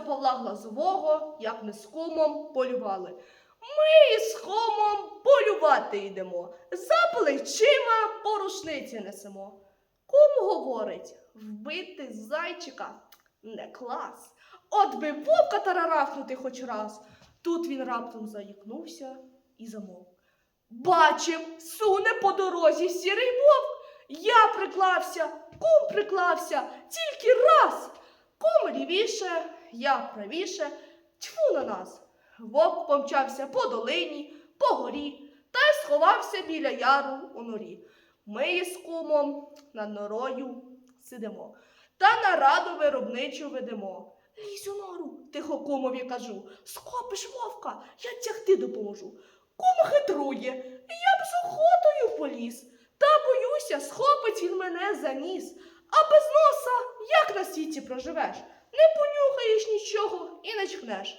за Павла Глазового, як ми з кумом полювали. Ми із кумом полювати йдемо, за плечима по рушниці несемо. Кум говорить, вбити зайчика не клас. От би вовка тарарафнути хоч раз. Тут він раптом заїкнувся і замовк. Бачив, суне по дорозі сірий вовк. Я приклався, кум приклався, тільки раз. Кум лівіше, я правіше, тьфу на нас. Вовк помчався по долині, по горі та й сховався біля яру у норі. Ми із кумом над норою сидимо та нараду виробничу ведемо. Лізь у нору, тихо кумові кажу, схопиш вовка, я тягти допоможу. Кум хитрує, я б з охотою поліз, та боюся, схопить він мене за ніс. А без на світі проживеш? Не понюхаєш нічого і не чхнеш.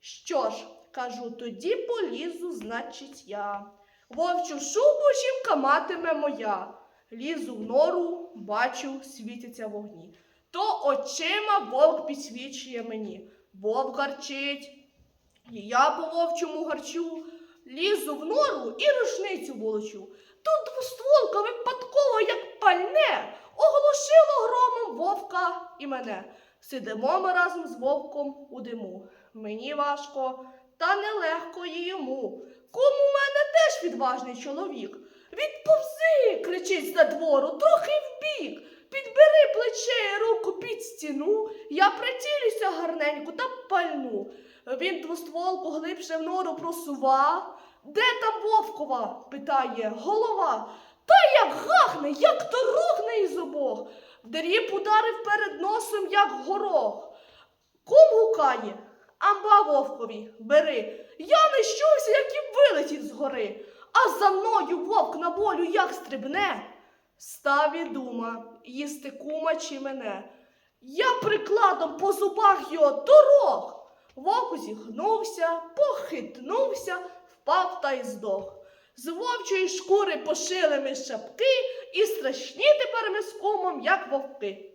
Що ж, кажу, тоді полізу, значить, я. Вовчу шубу жінка матиме моя. Лізу в нору, бачу, світяться вогні. То очима вовк підсвічує мені. Вовк гарчить. І я по вовчому гарчу. Лізу в нору і рушницю волочу. Тут двостволка і мене. Сидимо ми разом з вовком у диму. Мені важко, та нелегко і йому. Кум у мене теж відважний чоловік. Відповзи, кричить з надвору, трохи вбік. Підбери плече і руку під стіну, я прицілюся гарненько та пальну. Він двостволку глибше в нору просува. Де там Вовкова? питає голова. Та як гахне, як то рухне із обох. Дріб ударив перед носом, як горох. Кум гукає, амба вовкові, бери. Я не щувся, як і вилетів з гори. А за мною вовк на волю як стрибне. Став і дума, їсти кума чи мене. Я прикладом по зубах його дорог. Вовк зігнувся, похитнувся, впав та й здох. З вовчої шкури пошили ми шапки і страшні тепер ми з кумом, як вовки.